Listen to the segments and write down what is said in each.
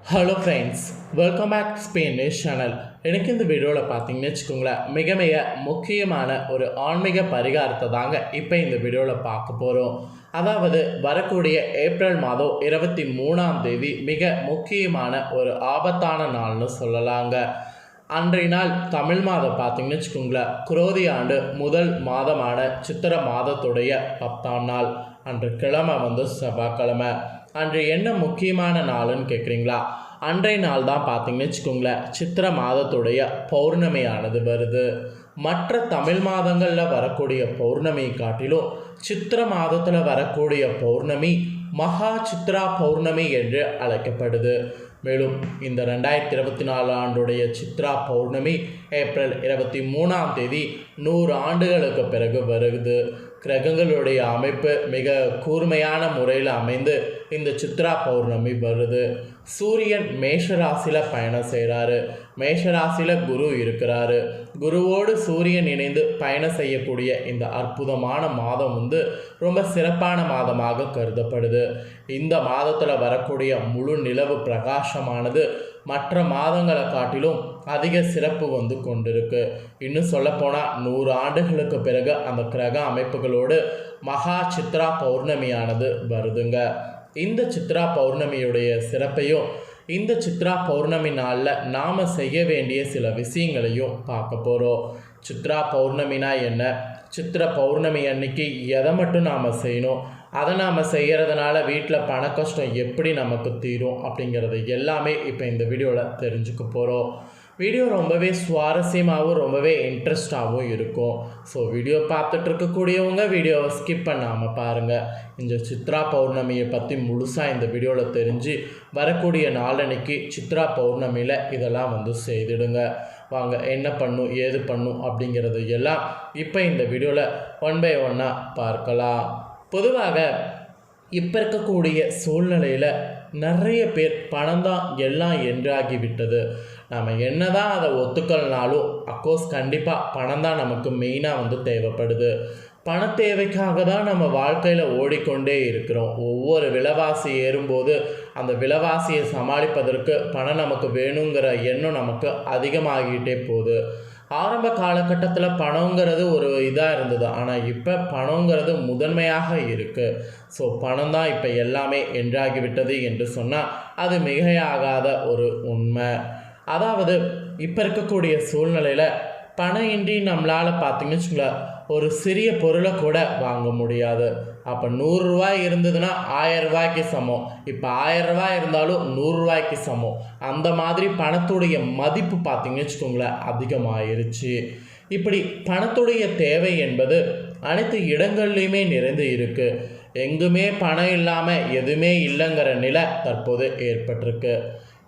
Hello friends welcome back Spain news channel எனக்கு இந்த வீடியோவில் பார்த்தீங்கன்னு வச்சுக்கோங்களேன் மிக மிக முக்கியமான ஒரு ஆன்மீக பரிகாரத்தை தாங்க இப்போ இந்த வீடியோவில் பார்க்க போகிறோம் அதாவது வரக்கூடிய ஏப்ரல் மாதம் இருபத்தி மூணாம் தேதி மிக முக்கியமான ஒரு ஆபத்தான நாள்னு சொல்லலாங்க. அன்றைய நாள் தமிழ் மாதம் பார்த்தீங்கன்னு வச்சுக்கோங்களேன் குரோதி ஆண்டு முதல் மாதமான சித்திர மாதத்துடைய பத்தாம் நாள். அன்று கிழமை வந்து செவ்வாய்க்கிழமை. அன்று என்ன முக்கியமான நாளுன்னு கேட்குறீங்களா அன்றைய நாள் தான் பார்த்தீங்கன்னு வச்சுக்கோங்களேன். சித்திர மாதத்துடைய பௌர்ணமியானது வருது. மற்ற தமிழ் மாதங்களில் வரக்கூடிய பௌர்ணமியை காட்டிலும் சித்திர மாதத்தில் வரக்கூடிய பௌர்ணமி மகா சித்ரா பௌர்ணமி என்று அழைக்கப்படுது. மேலும் இந்த ரெண்டாயிரத்தி இருபத்தி நாலு ஆண்டுடைய சித்ரா பௌர்ணமி ஏப்ரல் இருபத்தி மூணாம் தேதி நூறு ஆண்டுகளுக்கு பிறகு வருது. கிரகங்களுடைய அமைப்பு மிக கூர்மையான முறையில் அமைந்து இந்த சித்ரா பௌர்ணமி வருது. சூரியன் மேஷராசியில் பயணம் செய்கிறாரு மேஷராசியில் குரு இருக்கிறாரு. குருவோடு சூரியன் இணைந்து பயணம் செய்யக்கூடிய இந்த அற்புதமான மாதம் வந்து ரொம்ப சிறப்பான மாதமாக கருதப்படுது. இந்த மாதத்தில் வரக்கூடிய முழு நிலவு பிரகாசமானது மற்ற மாதங்களை காட்டிலும் அதிக சிறப்பு வந்து கொண்டிருக்கு. இன்னும் சொல்லப்போனால் நூறு ஆண்டுகளுக்கு பிறகு அந்த கிரக அமைப்புகளோடு மகா சித்ரா பௌர்ணமியானது வருதுங்க. இந்த சித்ரா பௌர்ணமியுடைய சிறப்பையும் இந்த சித்ரா பௌர்ணமி நாளில் நாம் செய்ய வேண்டிய சில விஷயங்களையும் பார்க்க போகிறோம் சித்ரா பௌர்ணமினா என்ன? சித்ர பௌர்ணமி அன்னைக்கு எதை மட்டும் நாம் செய்யணும்? அதை நாம் செய்கிறதுனால வீட்டில் பண கஷ்டம் எப்படி நமக்கு தீரும் அப்படிங்கிறது எல்லாமே இப்போ இந்த வீடியோவில் தெரிஞ்சுக்க போகிறோம் வீடியோ ரொம்பவே சுவாரஸ்யமாகவும் ரொம்பவே இன்ட்ரெஸ்டாகவும் இருக்கும். ஸோ வீடியோ பார்த்துட்டு இருக்கக்கூடியவங்க வீடியோவை ஸ்கிப் பண்ணாமல் பாருங்கள் இந்த சித்ரா பௌர்ணமியை பற்றி முழுசாக இந்த வீடியோவில் தெரிஞ்சு வரக்கூடிய நாளன்னைக்கு சித்ரா பௌர்ணமியில் இதெல்லாம் வந்து செய்திடுங்க. வாங்க என்ன பண்ணும் ஏது பண்ணும் அப்படிங்கிறது எல்லாம் இப்போ இந்த வீடியோவில் ஒன் பை ஒன்னாக பார்க்கலாம். பொதுவாக இப்போ இருக்கக்கூடிய சூழ்நிலையில் நிறைய பேர் பணம் தான் எல்லாம் என்றாகிவிட்டது. நம்ம என்ன தான் அதை ஒத்துக்கலனாலும் அக்கோர்ஸ் கண்டிப்பாக பணம் தான் நமக்கு மெயினாக வந்து தேவைப்படுது. பண தேவைக்காக தான் நம்ம வாழ்க்கையில் ஓடிக்கொண்டே இருக்கிறோம். ஒவ்வொரு விலைவாசி ஏறும்போது அந்த விலைவாசியை சமாளிப்பதற்கு பணம் நமக்கு வேணுங்கிற எண்ணம் நமக்கு அதிகமாகிட்டே போகுது. ஆரம்ப காலகட்டத்தில் பணங்கிறது ஒரு இதாக இருந்தது. ஆனால் இப்போ பணங்கிறது முதன்மையாக இருக்குது ஸோ பணம் தான் இப்போ எல்லாமே என்றாகிவிட்டது என்று சொன்னால் அது மிகையாகாத ஒரு உண்மை. அதாவது இப்போ இருக்கக்கூடிய சூழ்நிலையில் பணம் இன்றி நம்மளால் பார்த்தீங்கன்னு வச்சுங்களேன் ஒரு சிறிய பொருளை கூட வாங்க முடியாது. அப்போ நூறுரூவா இருந்ததுன்னா ஆயிரம் ரூபாய்க்கு சமம். இப்போ ஆயிரம் ரூபாய் இருந்தாலும் நூறுரூவாய்க்கு சமம். அந்த மாதிரி பணத்துடைய மதிப்பு பார்த்தீங்கன்னு வச்சுக்கோங்களேன் அதிகமாயிருச்சு. இப்படி பணத்துடைய தேவை என்பது அனைத்து இடங்கள்லையுமே நிறைந்து இருக்குது எங்குமே பணம் இல்லாமல் எதுவுமே இல்லைங்கிற நிலை தற்போது ஏற்பட்டிருக்கு.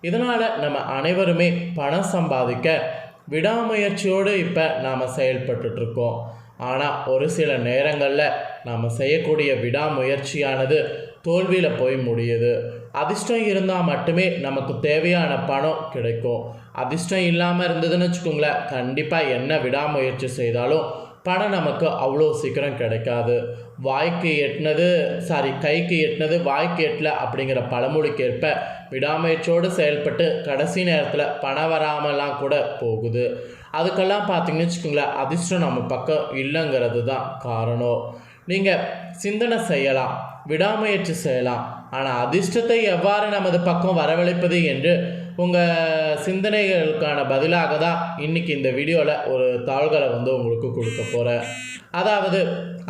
இதனால் நம்ம அனைவருமே பணம் சம்பாதிக்க விடாமுயற்சியோடு இப்போ நாம் செயல்பட்டுட்ருக்கோம். ஆனால் ஒரு சில நேரங்களில் நாம் செய்யக்கூடிய விடாமுயற்சியானது தோல்வியில் போய் முடியுது. அதிர்ஷ்டம் இருந்தால் மட்டுமே நமக்கு தேவையான பணம் கிடைக்கும். அதிர்ஷ்டம் இல்லாமல் இருந்ததுன்னு வச்சுக்கோங்களேன் கண்டிப்பாக என்ன விடாமுயற்சி செய்தாலும் பணம் நமக்கு அவ்வளோ சீக்கிரம் கிடைக்காது. வாய்க்கு எட்டினது சாரி கைக்கு எட்டினது வாய்க்கு எட்டல அப்படிங்கிற பழமொழிக்கேற்ப விடாமுயற்சியோடு செயல்பட்டு கடைசி நேரத்தில் பணம் வராமலாம் கூட போகுது. அதுக்கெல்லாம் பார்த்தீங்கன்னு வச்சுக்கோங்களேன் அதிர்ஷ்டம் நம்ம பக்கம் இல்லைங்கிறது தான் காரணம். நீங்கள் சிந்தனை செய்யலாம் விடாமுயற்சி செய்யலாம் ஆனால் அதிர்ஷ்டத்தை எவ்வாறு நமது பக்கம் வரவழைப்பது என்று உங்கள் சிந்தனைகளுக்கான பதிலாக தான் இன்றைக்கி இந்த வீடியோவில் ஒரு தாள்களை வந்து உங்களுக்கு கொடுக்க போகிறேன் அதாவது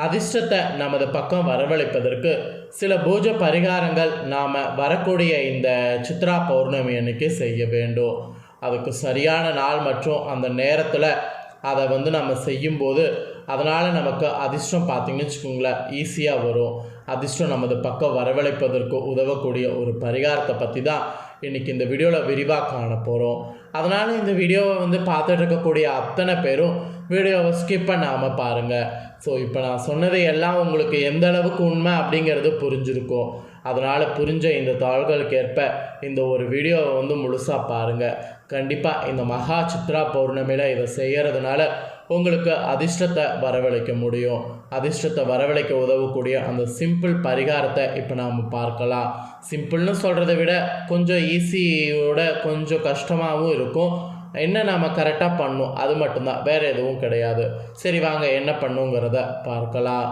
அதிர்ஷ்டத்தை நமது பக்கம் வரவழைப்பதற்கு சில பூஜை பரிகாரங்கள் நாம் வரக்கூடிய இந்த சித்ரா பௌர்ணமி அன்னைக்கு செய்ய வேண்டும். அதுக்கு சரியான நாள் மற்றும் அந்த நேரத்தில் அதை வந்து நம்ம செய்யும்போது அதனால் நமக்கு அதிர்ஷ்டம் பார்த்திங்கன்னு வச்சுக்கோங்களேன் ஈஸியாக வரும். அதிர்ஷ்டம் நமது பக்கம் வரவழைப்பதற்கு உதவக்கூடிய ஒரு பரிகாரத்தை பற்றி தான் இன்றைக்கி இந்த வீடியோவில் விரிவாக காண போகிறோம் அதனால் இந்த வீடியோவை வந்து பார்த்துட்டு இருக்கக்கூடிய அத்தனை பேரும் வீடியோவை ஸ்கிப் பண்ணாமல் பாருங்கள் ஸோ இப்போ நான் சொன்னதை எல்லாம் உங்களுக்கு எந்த அளவுக்கு உண்மை அப்படிங்கிறது புரிஞ்சிருக்கும். அதனால் புரிஞ்ச இந்த தாள்களுக்கு ஏற்ப இந்த ஒரு வீடியோவை வந்து முழுசாக பாருங்கள் கண்டிப்பாக இந்த மகா சித்ரா பௌர்ணமியில் இதை செய்கிறதுனால உங்களுக்கு அதிர்ஷ்டத்தை வரவழைக்க முடியும். அதிர்ஷ்டத்தை வரவழைக்க உதவக்கூடிய அந்த சிம்பிள் பரிகாரத்தை இப்போ நாம் பார்க்கலாம். சிம்பிள்னு சொல்கிறத விட கொஞ்சம் ஈஸியோட கொஞ்சம் கஷ்டமாகவும் இருக்கும். என்ன நாம் கரெக்டாக பண்ணும் அது மட்டும்தான். வேறு எதுவும் கிடையாது. சரி வாங்க என்ன பண்ணுங்கிறத பார்க்கலாம்.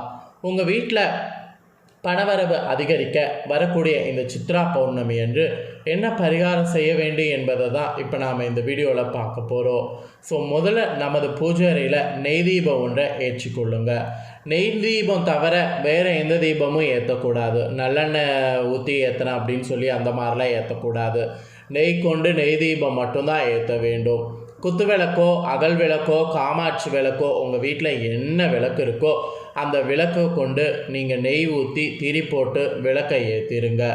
உங்கள் வீட்டில் பணவரவு அதிகரிக்க வரக்கூடிய இந்த சித்ரா பௌர்ணமி என்று என்ன பரிகாரம் செய்ய வேண்டும் என்பதை தான் இப்போ நாம் இந்த வீடியோவில் பார்க்க போகிறோம் ஸோ முதல்ல நமது பூஜை அறையில் நெய் தீபம் ஒன்றை ஏற்றிக்கொள்ளுங்க. நெய் தீபம் தவிர வேறு எந்த தீபமும் ஏற்றக்கூடாது நல்லெண்ணெய் ஊற்றி ஏற்றின அப்படின்னு சொல்லி அந்த மாதிரிலாம் ஏற்றக்கூடாது நெய் கொண்டு நெய் தீபம் மட்டும்தான் ஏற்ற வேண்டும். குத்து விளக்கோ அகல் விளக்கோ காமாட்சி விளக்கோ உங்கள் வீட்டில் என்ன விளக்கு இருக்கோ அந்த விளக்கை கொண்டு நீங்கள் நெய் ஊற்றி திரி போட்டு விளக்கை ஏற்றிருங்க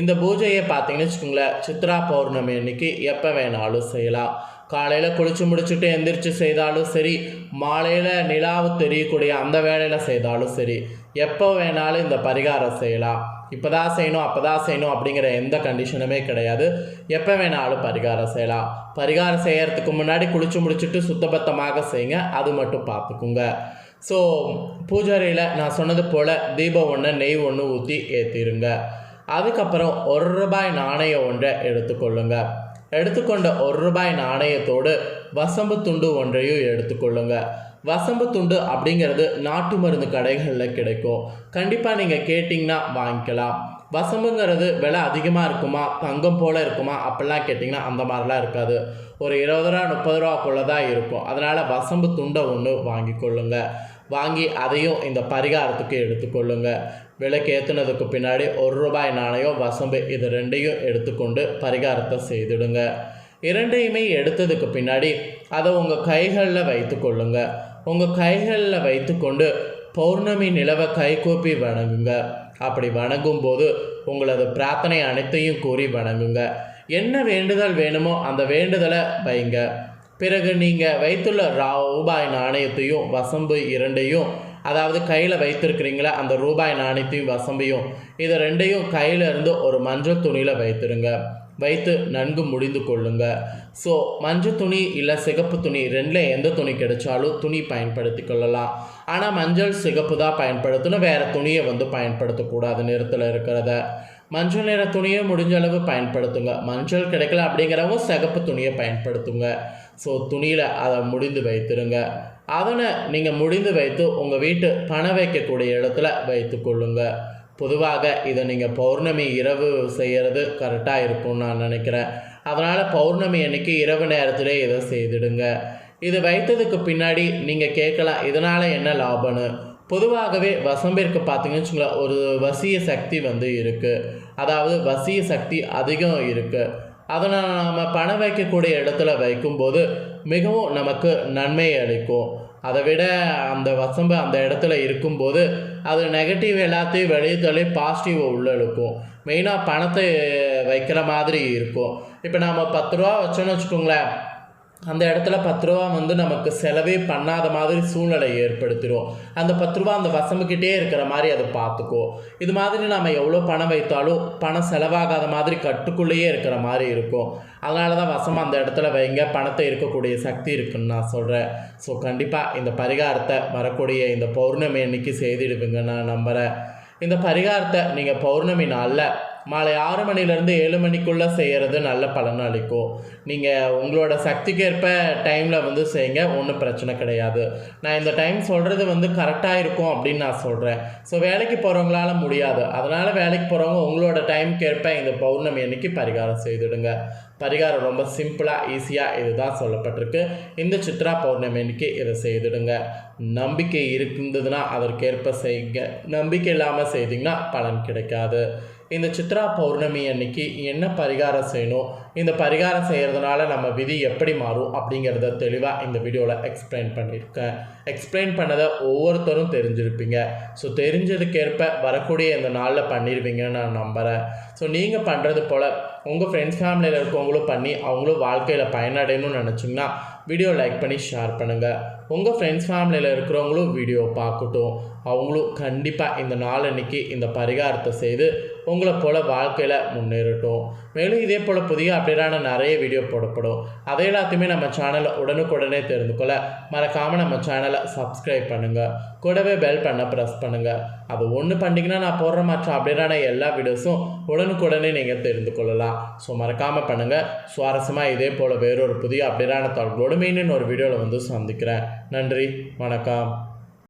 இந்த பூஜையை பார்த்தீங்கன்னு வச்சுக்கோங்களேன் சித்ரா பௌர்ணமி அன்னைக்கு எப்போ வேணாலும் செய்யலாம். காலையில் குளிச்சு முடிச்சுட்டு எந்திரிச்சு செய்தாலும் சரி மாலையில் நிலாவு தெரியக்கூடிய அந்த வேலையில் செய்தாலும் சரி எப்போ வேணாலும் இந்த பரிகாரம் செய்யலாம். இப்போ தான் செய்யணும் அப்போ தான் செய்யணும் அப்படிங்கிற எந்த கண்டிஷனுமே கிடையாது. எப்போ வேணாலும் பரிகாரம் செய்யலாம். பரிகாரம் செய்யறதுக்கு முன்னாடி குளிச்சு முடிச்சுட்டு சுத்தபத்தமாக செய்யுங்க அது மட்டும் பார்த்துக்குங்க. ஸோ பூஜாரியில் நான் சொன்னது போல் தீபம் ஒன்று நெய் ஒன்று ஊற்றி ஏற்றிடுங்க அதுக்கப்புறம் ஒரு ரூபாய் நாணயம் ஒன்றை எடுத்துக்கொள்ளுங்க. எடுத்துக்கொண்ட ஒரு ரூபாய் நாணயத்தோடு வசம்பு துண்டு ஒன்றையும் எடுத்துக்கொள்ளுங்க. வசம்பு துண்டு அப்படிங்கிறது நாட்டு மருந்து கடைகளில் கிடைக்கும். கண்டிப்பாக நீங்கள் கேட்டிங்கன்னா வாங்கிக்கலாம். வசம்புங்கிறது விலை அதிகமாக இருக்குமா? தங்கம் போல் இருக்குமா? அப்படிலாம் கேட்டிங்கன்னா அந்த மாதிரிலாம் இருக்காது. ஒரு இருபது ரூபா முப்பது ரூபாக்குள்ளே தான் இருக்கும். அதனால் வசம்பு துண்டை ஒன்று வாங்கி கொள்ளுங்கள் வாங்கி அதையும் இந்த பரிகாரத்துக்கு எடுத்துக்கொள்ளுங்க. விலைக்கு ஏற்றுனதுக்கு பின்னாடி ஒரு ரூபாய் நாணயம் வசம்பு இது ரெண்டையும் எடுத்துக்கொண்டு பரிகாரத்தை செய்துடுங்க. இரண்டையுமே எடுத்ததுக்கு பின்னாடி அதை உங்கள் கைகளில் வைத்து கொள்ளுங்க உங்கள் கைகளில் வைத்துக்கொண்டு பௌர்ணமி நிலவை கைகூப்பி வணங்குங்க. அப்படி வணங்கும் போது உங்களது பிரார்த்தனை அனைத்தையும் கூறி வணங்குங்க. என்ன வேண்டுதல் வேணுமோ அந்த வேண்டுதலை வைங்க. பிறகு நீங்கள் வைத்துள்ள ரூபாய் நாணயத்தையும் வசம்பு இரண்டையும் அதாவது கையில் வைத்திருக்கிறீங்களா அந்த ரூபாய் நாணயத்தையும் வசம்பையும் இதை ரெண்டையும் கையில் இருந்து ஒரு மஞ்சள் துணியில் வைத்துருங்க. வைத்து நன்கு முடிந்து கொள்ளுங்க. ஸோ மஞ்சள் துணி இல்லை சிகப்பு துணி ரெண்டில் எந்த துணி கிடைச்சாலும் துணி பயன்படுத்தி கொள்ளலாம். ஆனால் மஞ்சள் சிகப்பு தான் பயன்படுத்தணும் வேறு துணியை வந்து பயன்படுத்தக்கூடாது நிறத்தில் இருக்கிறத. மஞ்சள் நிற துணியை முடிஞ்ச அளவு பயன்படுத்துங்க. மஞ்சள் கிடைக்கல அப்படிங்கிறவங்க சிகப்பு துணியை பயன்படுத்துங்க. ஸோ துணியில் அதை முடிந்து வைத்துருங்க. அதனை நீங்கள் முடிந்து வைத்து உங்கள் வீட்டு பணம் வைக்கக்கூடிய இடத்துல வைத்து கொள்ளுங்க. பொதுவாக இதை நீங்கள் பௌர்ணமி இரவு செய்கிறது கரெக்டாக இருக்கும்னு நான் நினைக்கிறேன். அதனால் பௌர்ணமி அன்னைக்கு இரவு நேரத்திலே இதை செய்திடுங்க. இது வைத்ததுக்கு பின்னாடி நீங்கள் கேட்கலாம் இதனால் என்ன லாபம்னு. பொதுவாகவே வசம்பிற்கு பார்த்தீங்கன்னு வச்சுங்களேன் ஒரு வசிய சக்தி வந்து இருக்குது அதாவது வசிய சக்தி அதிகம் இருக்குது அதனால் நாம் பணம் வைக்கக்கூடிய இடத்துல வைக்கும்போது மிகவும் நமக்கு நன்மை அளிக்கும். அதை விட அந்த வசம்பு அந்த இடத்துல இருக்கும்போது அது நெகட்டிவ் எல்லாத்தையும் வெளியே தள்ளி பாசிட்டிவ் உள்ள இழுக்கும் மெயினாக பணத்தை வைக்கிற மாதிரி இருக்கும். இப்போ நாம் பத்து ரூபா வச்சோன்னு வச்சுக்கோங்களேன். அந்த இடத்துல பத்து ரூபா வந்து நமக்கு செலவே பண்ணாத மாதிரி சூழ்நிலை ஏற்படுத்திடும் அந்த பத்து ரூபா அந்த வசமுக்கிட்டே இருக்கிற மாதிரி அதை பார்த்துக்கோ. இது மாதிரி நம்ம எவ்வளோ பணம் வைத்தாலும் பணம் செலவாகாத மாதிரி கட்டுக்குள்ளேயே இருக்கிற மாதிரி இருக்கும். அதனால தான் வசம் அந்த இடத்துல வைங்க பணத்தை இருக்கக்கூடிய சக்தி இருக்குன்னு நான் சொல்கிறேன் ஸோ கண்டிப்பாக இந்த பரிகாரத்தை வரக்கூடிய இந்த பௌர்ணமி அன்னைக்கு செய்திடுவீங்க நான் நம்புகிறேன் இந்த பரிகாரத்தை நீங்கள் பௌர்ணமி நாளில் மாலை ஆறு மணிலேருந்து ஏழு மணிக்குள்ளே செய்கிறது நல்ல பலன் அளிக்கும். நீங்கள் உங்களோட சக்திக்கேற்ப டைமில் வந்து செய்யுங்க ஒன்றும் பிரச்சனை கிடையாது. நான் இந்த டைம் சொல்கிறது வந்து கரெக்டாக இருக்கும் அப்படின்னு நான் சொல்கிறேன் ஸோ வேலைக்கு போகிறவங்களால முடியாது. அதனால் வேலைக்கு போகிறவங்க உங்களோட டைம்க்கேற்ப இந்த பௌர்ணமி அன்னைக்கு பரிகாரம் செய்துடுங்க. பரிகாரம் ரொம்ப சிம்பிளாக ஈஸியாக இதுதான் சொல்லப்பட்டிருக்கு. இந்த சித்ரா பௌர்ணமி அன்னைக்கு இதை செய்துடுங்க. நம்பிக்கை இருந்ததுன்னா அதற்கேற்ப செய்யுங்க. நம்பிக்கை இல்லாமல் செய்தீங்கன்னா பலன் கிடைக்காது. இந்த சித்ரா பௌர்ணமி அன்னைக்கு என்ன பரிகாரம் செய்யணும்? இந்த பரிகாரம் செய்கிறதுனால நம்ம விதி எப்படி மாறும் அப்படிங்கிறத தெளிவாக இந்த வீடியோவில் எக்ஸ்பிளைன் பண்ணியிருக்கேன். எக்ஸ்பிளைன் பண்ணதை ஒவ்வொருத்தரும் தெரிஞ்சிருப்பீங்க. ஸோ தெரிஞ்சதுக்கேற்ப வரக்கூடிய இந்த நாளில் பண்ணிடுவீங்கன்னு நான் நம்புகிறேன் ஸோ நீங்கள் பண்ணுறது போல் உங்கள் ஃப்ரெண்ட்ஸ் ஃபேமிலியில் இருக்கவங்களும் பண்ணி அவங்களும் வாழ்க்கையில் பயனடையணும்னு நினச்சிங்கன்னா வீடியோ லைக் பண்ணி ஷேர் பண்ணுங்கள் உங்கள் ஃப்ரெண்ட்ஸ் ஃபேமிலியில் இருக்கிறவங்களும் வீடியோ பார்க்கட்டும். அவங்களும் கண்டிப்பாக இந்த நாளன்னைக்கு இந்த பரிகாரத்தை செய்து உங்களை போல் வாழ்க்கையில் முன்னேறட்டும். மேலும் இதே போல் புதிய அப்டேட்டான நிறைய வீடியோ போடப்படும். அதை எல்லாத்தையுமே நம்ம சேனலை உடனுக்குடனே தெரிந்து கொள்ள மறக்காமல் நம்ம சேனலை சப்ஸ்கிரைப் பண்ணுங்கள் கூடவே பெல் பண்ண ப்ரெஸ் பண்ணுங்கள் அது ஒன்று பண்ணிங்கன்னா நான் போடுற மற்ற அப்டேட்டான எல்லா வீடியோஸும் உடனுக்குடனே நீங்கள் தெரிந்து கொள்ளலாம். ஸோ மறக்காமல் பண்ணுங்கள் சுவாரஸ்யமாக இதே போல் வேறொரு புதிய அப்டேட்டான தகவலோடு மீண்டும் ஒரு வீடியோவில் வந்து சந்திக்கிறேன். நன்றி. வணக்கம்.